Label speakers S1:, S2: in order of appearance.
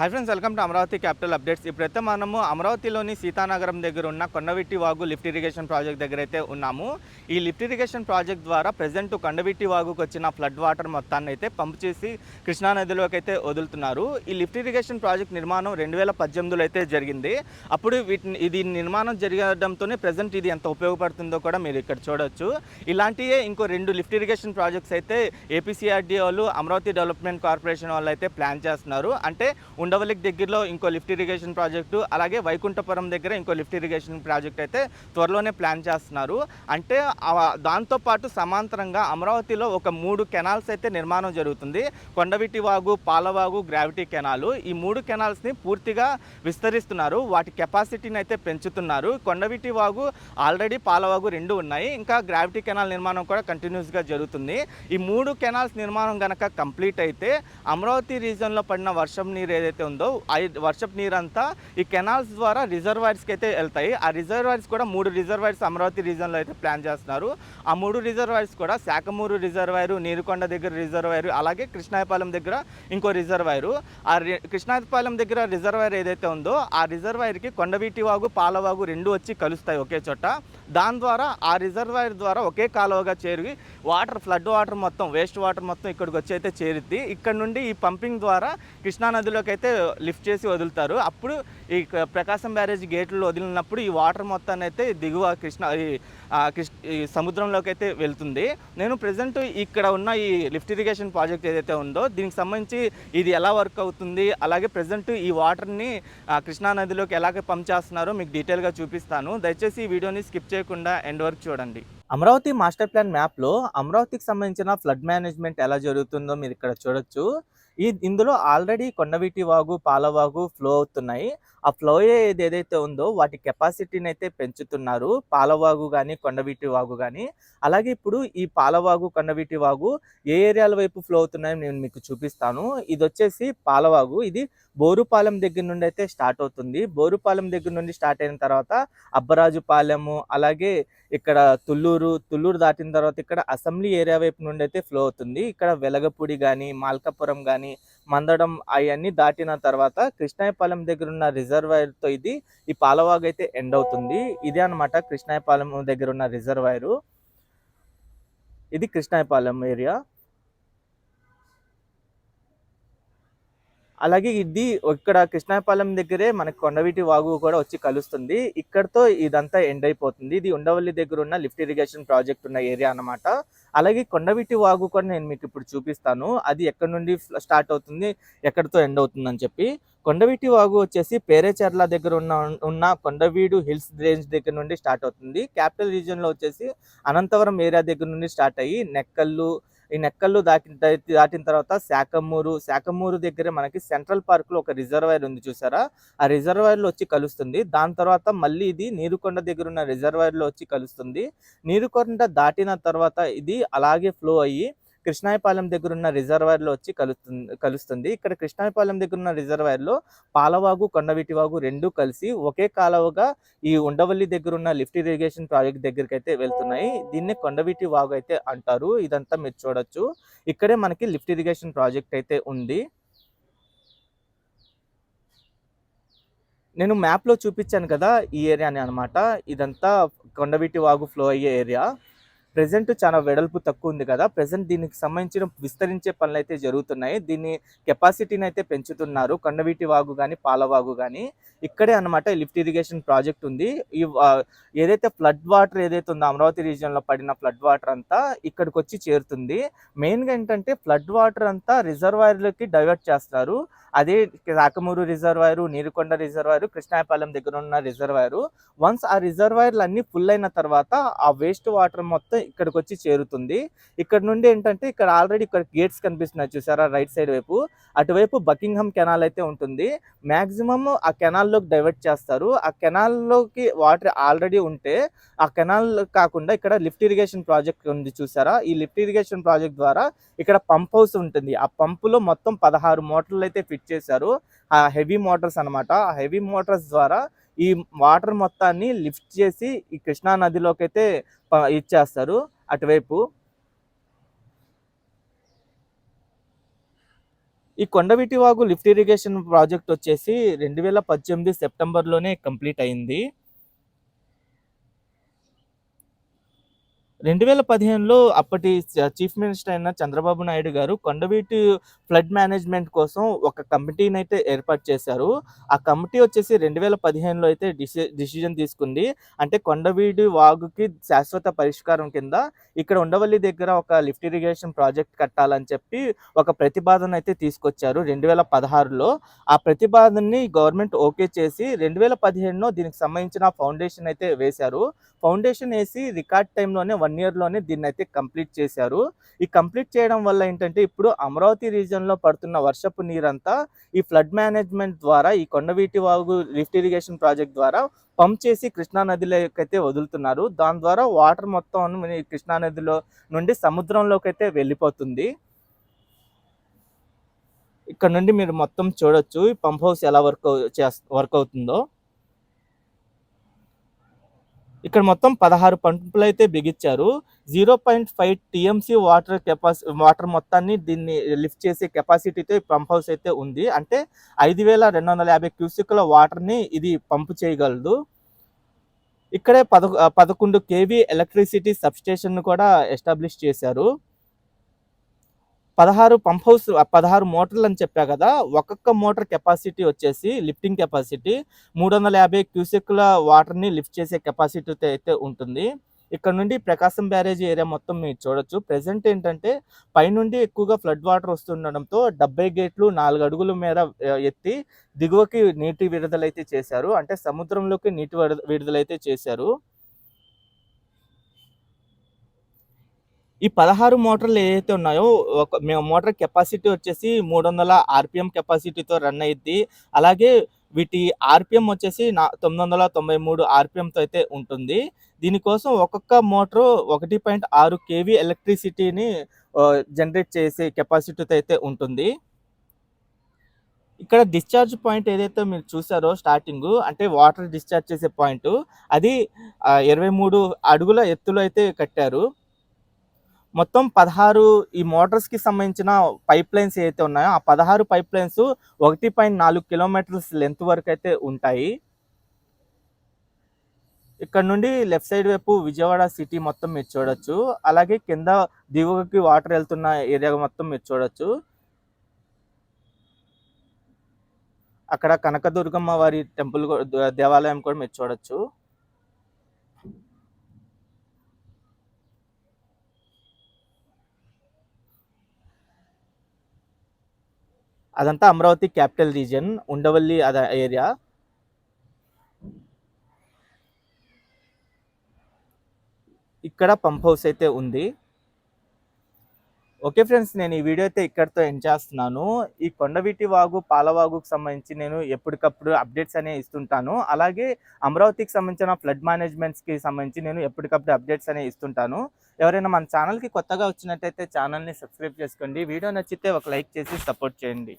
S1: Hi friends welcome to Amaravati capital updates. ఇప్పుడైతే మనము అమరావతిలోని సీతానగరం దగ్గర ఉన్న కొండవిట్టి వాగు లిఫ్ట్ ఇరిగేషన్ ప్రాజెక్ట్ దగ్గర అయితే ఉన్నాము. ఈ లిఫ్ట్ ఇరిగేషన్ ప్రాజెక్ట్ ద్వారా ప్రజెంట్ కొండవిట్టి వాగుకు వచ్చిన ఫ్లడ్ వాటర్ మొత్తాన్ని అయితే పంప్ చేసి కృష్ణా నదిలోకి అయితే వదులుతున్నారు. ఈ లిఫ్ట్ ఇరిగేషన్ ప్రాజెక్ట్ నిర్మాణం రెండు వేల పద్దెనిమిదిలో అయితే జరిగింది. అప్పుడు వీటిని ఇది నిర్మాణం జరగడంతోనే ప్రజెంట్ ఇది ఎంత ఉపయోగపడుతుందో కూడా మీరు ఇక్కడ చూడొచ్చు. ఇలాంటివే ఇంకో రెండు లిఫ్ట్ ఇరిగేషన్ ప్రాజెక్ట్స్ అయితే ఏపీసీఆర్డీ వాళ్ళు అమరావతి డెవలప్మెంట్ కార్పొరేషన్ వాళ్ళు అయితే ప్లాన్ చేస్తున్నారు. అంటే ఉండవల్లికి దగ్గరలో ఇంకో లిఫ్ట్ ఇరిగేషన్ ప్రాజెక్టు అలాగే వైకుంఠపురం దగ్గర ఇంకో లిఫ్ట్ ఇరిగేషన్ ప్రాజెక్ట్ అయితే త్వరలోనే ప్లాన్ చేస్తున్నారు. అంటే దాంతోపాటు సమాంతరంగా అమరావతిలో ఒక మూడు కెనాల్స్ అయితే నిర్మాణం జరుగుతుంది. కొండవిటి వాగు పాలవాగు గ్రావిటీ కెనాలు ఈ మూడు కెనాల్స్ని పూర్తిగా విస్తరిస్తున్నారు. వాటి కెపాసిటీని అయితే పెంచుతున్నారు. కొండవిటి వాగు ఆల్రెడీ పాలవాగు రెండు ఉన్నాయి. ఇంకా గ్రావిటీ కెనాల్ నిర్మాణం కూడా కంటిన్యూస్గా జరుగుతుంది. ఈ మూడు కెనాల్స్ నిర్మాణం కనుక కంప్లీట్ అయితే అమరావతి రీజన్లో పడిన వర్షం నీరు ఏదైతే ఉందో ఆ వర్షపు నీరు అంతా ఈ కెనాల్స్ ద్వారా రిజర్వాయర్స్కి అయితే వెళ్తాయి. ఆ రిజర్వాయర్స్ కూడా మూడు రిజర్వాయర్స్ అమరావతి రీజన్లో అయితే ప్లాన్ చేస్తున్నారు. ఆ మూడు రిజర్వాయర్స్ కూడా శాఖమూరు రిజర్వాయరు నీరుకొండ దగ్గర రిజర్వాయరు అలాగే కృష్ణాయపాలెం దగ్గర ఇంకో రిజర్వాయరు. ఆ రి- కృష్ణాయపాలెం దగ్గర రిజర్వాయర్ ఏదైతే ఉందో ఆ రిజర్వాయర్కి కొండవీటి వాగు పాలవాగు రెండు వచ్చి కలుస్తాయి ఒకే చోట. దాని ద్వారా ఆ రిజర్వాయర్ ద్వారా ఒకే కాలువగా చేరి వాటర్ ఫ్లడ్ వాటర్ మొత్తం వేస్ట్ వాటర్ మొత్తం ఇక్కడికి వచ్చి అయితే చేరుద్ది. ఇక్కడ నుండి ఈ పంపింగ్ ద్వారా కృష్ణా నదిలోకి అయితే లిఫ్ట్ చేసి వదులుతారు. అప్పుడు ఈ ప్రకాశం బ్యారేజ్ గేట్లు వదిలినప్పుడు ఈ వాటర్ మొత్తాన్ని అయితే దిగువ కృష్ణ ఈ కృష్ణ ఈ సముద్రంలోకి అయితే వెళ్తుంది. నేను ప్రజెంట్ ఇక్కడ ఉన్న ఈ లిఫ్ట్ ఇరిగేషన్ ప్రాజెక్ట్ ఏదైతే ఉందో దీనికి సంబంధించి ఇది ఎలా వర్క్ అవుతుంది అలాగే ప్రజెంట్ ఈ వాటర్ని కృష్ణా నదిలోకి ఎలాగ పంప్ చేస్తున్నారో మీకు డీటెయిల్గా చూపిస్తాను. దయచేసి ఈ వీడియోని స్కిప్ చేయకుండా ఎండ్ వరకు చూడండి. అమరావతి మాస్టర్ ప్లాన్ మ్యాప్లో అమరావతికి సంబంధించిన ఫ్లడ్ మేనేజ్మెంట్ ఎలా జరుగుతుందో మీరు ఇక్కడ చూడొచ్చు. ఈ ఇందులో ఆల్రెడీ కొండవీటి వాగు పాలవాగు ఫ్లో అవుతున్నాయి. ఆ ఫ్లో ఏది ఏదైతే ఉందో వాటి కెపాసిటీని అయితే పెంచుతున్నారు పాలవాగు కానీ కొండవీటి వాగు కానీ అలాగే ఇప్పుడు ఈ పాలవాగు కొండవీటి వాగు ఏ ఏరియాల వైపు ఫ్లో అవుతున్నాయో నేను మీకు చూపిస్తాను. ఇది వచ్చేసి పాలవాగు ఇది బోరుపాలెం దగ్గర నుండి అయితే స్టార్ట్ అవుతుంది. బోరుపాలెం దగ్గర నుండి స్టార్ట్ అయిన తర్వాత అబ్బరాజుపాలెము అలాగే ఇక్కడ తుళ్ళూరు తుళ్ళూరు దాటిన తర్వాత ఇక్కడ అసెంబ్లీ ఏరియా వైపు నుండి అయితే ఫ్లో అవుతుంది. ఇక్కడ వెలగపూడి కానీ మాల్కాపురం కానీ మందడం అవన్నీ దాటిన తర్వాత కృష్ణాయపాలెం దగ్గర ఉన్న రిజర్వాయర్తో ఇది ఈ పాలవాగ్ అయితే ఎండ్ అవుతుంది. ఇదే అనమాట కృష్ణాయపాలెం దగ్గర ఉన్న రిజర్వాయరు. ఇది కృష్ణాయపాలెం ఏరియా. అలాగే ఇది ఇక్కడ కృష్ణాపాలెం దగ్గరే మనకు కొండవీటి వాగు కూడా వచ్చి కలుస్తుంది. ఇక్కడతో ఇదంతా ఎండ్ అయిపోతుంది. ఇది ఉండవల్లి దగ్గర ఉన్న లిఫ్ట్ ఇరిగేషన్ ప్రాజెక్ట్ ఉన్న ఏరియా అన్నమాట. అలాగే కొండవీటి వాగు కూడా నేను మీకు ఇప్పుడు చూపిస్తాను. అది ఎక్కడ నుండి స్టార్ట్ అవుతుంది ఎక్కడితో ఎండ్ అవుతుంది అని చెప్పి. కొండవీటి వాగు వచ్చేసి పేరేచర్ల దగ్గర ఉన్న ఉన్న కొండవీడు హిల్స్ రేంజ్ దగ్గర నుండి స్టార్ట్ అవుతుంది. క్యాపిటల్ రీజియన్లో వచ్చేసి అనంతవరం ఏరియా దగ్గర నుండి స్టార్ట్ అయ్యి నెక్కల్లు ఈ నెక్కల్లో దాటిన దాటిన తర్వాత శాకమూరు శాకమూరు దగ్గర మనకి సెంట్రల్ పార్క్లో ఒక రిజర్వాయర్ ఉంది చూసారా? ఆ రిజర్వాయర్లో వచ్చి కలుస్తుంది. దాని తర్వాత మళ్ళీ ఇది నీరుకొండ దగ్గర ఉన్న రిజర్వాయర్లో వచ్చి కలుస్తుంది. నీరుకొండ దాటిన తర్వాత ఇది అలాగే ఫ్లో అయ్యి కృష్ణాయపాలెం దగ్గర ఉన్న రిజర్వాయర్లో వచ్చి కలుస్తుంది కలుస్తుంది. ఇక్కడ కృష్ణాయపాలెం దగ్గర ఉన్న రిజర్వాయర్లో పాలవాగు కొండవీటి వాగు రెండు కలిసి ఒకే కాలువగా ఈ ఉండవల్లి దగ్గర ఉన్న లిఫ్ట్ ఇరిగేషన్ ప్రాజెక్ట్ దగ్గరికి అయితే వెళ్తున్నాయి. దీన్ని కొండవీటి వాగు అయితే అంటారు. ఇదంతా మీరు చూడొచ్చు. ఇక్కడే మనకి లిఫ్ట్ ఇరిగేషన్ ప్రాజెక్ట్ అయితే ఉంది. నేను మ్యాప్లో చూపించాను కదా ఈ ఏరియాని అనమాట ఇదంతా కొండవీటి వాగు ఫ్లో అయ్యే ఏరియా. ప్రజెంట్ చాలా వెడల్పు తక్కువ ఉంది కదా. ప్రజెంట్ దీనికి సంబంధించిన విస్తరించే పనులు అయితే జరుగుతున్నాయి. దీన్ని కెపాసిటీని అయితే పెంచుతున్నారు. కొండవీటి వాగు కానీ పాలవాగు కానీ ఇక్కడే అన్నమాట లిఫ్ట్ ఇరిగేషన్ ప్రాజెక్ట్ ఉంది. ఈ ఏదైతే ఫ్లడ్ వాటర్ ఏదైతే ఉందో అమరావతి రీజియన్లో పడిన ఫ్లడ్ వాటర్ అంతా ఇక్కడికి వచ్చి చేరుతుంది. మెయిన్గా ఏంటంటే ఫ్లడ్ వాటర్ అంతా రిజర్వాయర్లకి డైవర్ట్ చేస్తారు. అదే రాకమూరు రిజర్వాయరు నీరుకొండ రిజర్వాయరు కృష్ణాయపాలెం దగ్గర ఉన్న రిజర్వాయరు. వన్స్ ఆ రిజర్వాయర్లు అన్నీ ఫుల్ అయిన తర్వాత ఆ వేస్ట్ వాటర్ మొత్తం ఇక్కడికి వచ్చి చేరుతుంది. ఇక్కడ నుండి ఏంటంటే ఇక్కడ ఆల్రెడీ ఇక్కడ గేట్స్ కనిపిస్తున్నాయి చూసారా రైట్ సైడ్ వైపు. అటువైపు బకింగ్హమ్ కెనాల్ అయితే ఉంటుంది. మాక్సిమం ఆ కెనాల్లోకి డైవర్ట్ చేస్తారు. ఆ కెనాల్లోకి వాటర్ ఆల్రెడీ ఉంటే ఆ కెనాల్ కాకుండా ఇక్కడ లిఫ్ట్ ఇరిగేషన్ ప్రాజెక్ట్ ఉంది చూసారా. ఈ లిఫ్ట్ ఇరిగేషన్ ప్రాజెక్ట్ ద్వారా ఇక్కడ పంప్ హౌస్ ఉంటుంది. ఆ పంపులో మొత్తం పదహారు మోటార్లు అయితే ఫిట్ చేశారు. ఆ హెవీ మోటార్స్ అన్నమాట. ఆ హెవీ మోటార్స్ ద్వారా ఈ వాటర్ మొత్తాన్ని లిఫ్ట్ చేసి ఈ కృష్ణా నదిలోకి అయితే ఇచ్చేస్తారు అటువైపు. ఈ కొండవీటి వాగు లిఫ్ట్ ఇరిగేషన్ ప్రాజెక్ట్ వచ్చేసి రెండు వేల పద్దెనిమిది సెప్టెంబర్లోనే కంప్లీట్ అయింది. రెండు వేల పదిహేనులో అప్పటి చ- చీఫ్ మినిస్టర్ అయిన చంద్రబాబు నాయుడు గారు కొండవీటి ఫ్లడ్ మేనేజ్మెంట్ కోసం ఒక కమిటీని అయితే ఏర్పాటు చేశారు. ఆ కమిటీ వచ్చేసి రెండు వేల పదిహేనులో అయితే డిసి డిసిజన్ తీసుకుంది. అంటే కొండవీడి వాగుకి శాశ్వత పరిష్కారం కింద ఇక్కడ ఉండవల్లి దగ్గర ఒక లిఫ్ట్ ఇరిగేషన్ ప్రాజెక్ట్ కట్టాలని చెప్పి ఒక ప్రతిపాదన అయితే తీసుకొచ్చారు రెండు వేల పదహారులో. ఆ ప్రతిపాదనని గవర్నమెంట్ ఓకే చేసి రెండు వేల పదిహేనులో దీనికి సంబంధించిన ఫౌండేషన్ అయితే వేశారు. ఫౌండేషన్ వేసి రికార్డ్ టైంలోనే వన్ ఇయర్లోనే దీన్ని అయితే కంప్లీట్ చేశారు. ఈ కంప్లీట్ చేయడం వల్ల ఏంటంటే ఇప్పుడు అమరావతి రీజియన్లో పడుతున్న వర్షపు నీరంతా ఈ ఫ్లడ్ మేనేజ్మెంట్ ద్వారా ఈ కొండవీటి వాగు లిఫ్ట్ ఇరిగేషన్ ప్రాజెక్ట్ ద్వారా పంప్ చేసి కృష్ణా నదిలోకి అయితే వదులుతున్నారు. దాని ద్వారా వాటర్ మొత్తం కృష్ణానదిలో కృష్ణా నదిలో నుండి సముద్రంలోకి అయితే వెళ్ళిపోతుంది. ఇక్కడ నుండి మీరు మొత్తం చూడొచ్చు ఈ పంప్ హౌస్ ఎలా వర్క్ వర్క్ అవుతుందో. ఇక్కడ మొత్తం పదహారు పంపులు అయితే బిగించారు. Zero point five TMC water capacity water మొత్తాన్ని దీన్ని లిఫ్ట్ చేసే కెపాసిటీతో పంప్ హౌస్ అయితే ఉంది. అంటే ఐదు వేల రెండు వందల యాభై క్యూసిక్ల వాటర్ని ఇది పంపు చేయగలదు. ఇక్కడే పద పదకొండు కేవీ ఎలక్ట్రిసిటీ సబ్స్టేషన్ కూడా ఎస్టాబ్లిష్ చేశారు. పదహారు పంప్ హౌస్ పదహారు మోటార్లు అని చెప్పా కదా ఒక్కొక్క మోటార్ కెపాసిటీ వచ్చేసి లిఫ్టింగ్ కెపాసిటీ మూడు వందల యాభై క్యూసెక్ల వాటర్ని లిఫ్ట్ చేసే కెపాసిటీ అయితే ఉంటుంది. ఇక్కడ నుండి ప్రకాశం బ్యారేజ్ ఏరియా మొత్తం మీరు చూడొచ్చు. ప్రెసెంట్ ఏంటంటే పైనుండి ఎక్కువగా ఫ్లడ్ వాటర్ వస్తుండడంతో డెబ్బై గేట్లు నాలుగు అడుగుల మేర ఎత్తి దిగువకి నీటి విడుదలైతే చేశారు. అంటే సముద్రంలోకి నీటి విడుద- విడుదలైతే చేశారు. ఈ పదహారు మోటార్లు ఏదైతే ఉన్నాయో ఒక మేము మోటార్ కెపాసిటీ వచ్చేసి మూడు వందల ఆర్పిఎం కెపాసిటీతో రన్ అయ్యిద్ది అలాగే వీటి ఆర్పిఎం వచ్చేసి నా తొమ్మిది వందల తొంభై మూడు ఆర్పిఎంతో అయితే ఉంటుంది. దీనికోసం ఒక్కొక్క మోటారు ఒకటి పాయింట్ ఆరు కేవీ ఎలక్ట్రిసిటీని జనరేట్ చేసే కెపాసిటీతో అయితే ఉంటుంది. ఇక్కడ డిశ్చార్జ్ పాయింట్ ఏదైతే మీరు చూసారో స్టార్టింగ్ అంటే వాటర్ డిశ్చార్జ్ చేసే పాయింట్ అది ఇరవై మూడు అడుగుల ఎత్తులో అయితే కట్టారు. మొత్తం పదహారు ఈ మోటార్స్కి సంబంధించిన పైప్ లైన్స్ ఏవైతే ఉన్నాయో ఆ పదహారు పైప్ లైన్స్ ఒకటి పాయింట్ నాలుగు కిలోమీటర్స్ లెంత్ వరకు అయితే ఉంటాయి. ఇక్కడ నుండి లెఫ్ట్ సైడ్ వైపు విజయవాడ సిటీ మొత్తం మీరు చూడొచ్చు. అలాగే కింద దిగువకి వాటర్ వెళ్తున్న ఏరియా మొత్తం మీరు చూడొచ్చు. అక్కడ కనకదుర్గమ్మ వారి టెంపుల్ దేవాలయం కూడా మీరు చూడొచ్చు. అదంతా అమరావతి క్యాపిటల్ రీజియన్ ఉండవల్లి అద ఏరియా. ఇక్కడ పంప్ హౌస్ అయితే ఉంది. ఓకే ఫ్రెండ్స్ నేను ఈ వీడియో అయితే ఇక్కడితో ఎండ్ చేస్తున్నాను. ఈ కొండవీటి వాగు పాలవాగుకు సంబంధించి నేను ఎప్పటికప్పుడు అప్డేట్స్ అనేవి ఇస్తుంటాను. అలాగే అమరావతికి సంబంధించిన ఫ్లడ్ మేనేజ్మెంట్స్కి సంబంధించి నేను ఎప్పటికప్పుడు అప్డేట్స్ అనేవి ఇస్తుంటాను. ఎవరైనా మన ఛానల్కి కొత్తగా వచ్చినట్టయితే ఛానల్ని సబ్స్క్రైబ్ చేసుకోండి. వీడియో నచ్చితే ఒక లైక్ చేసి సపోర్ట్ చేయండి.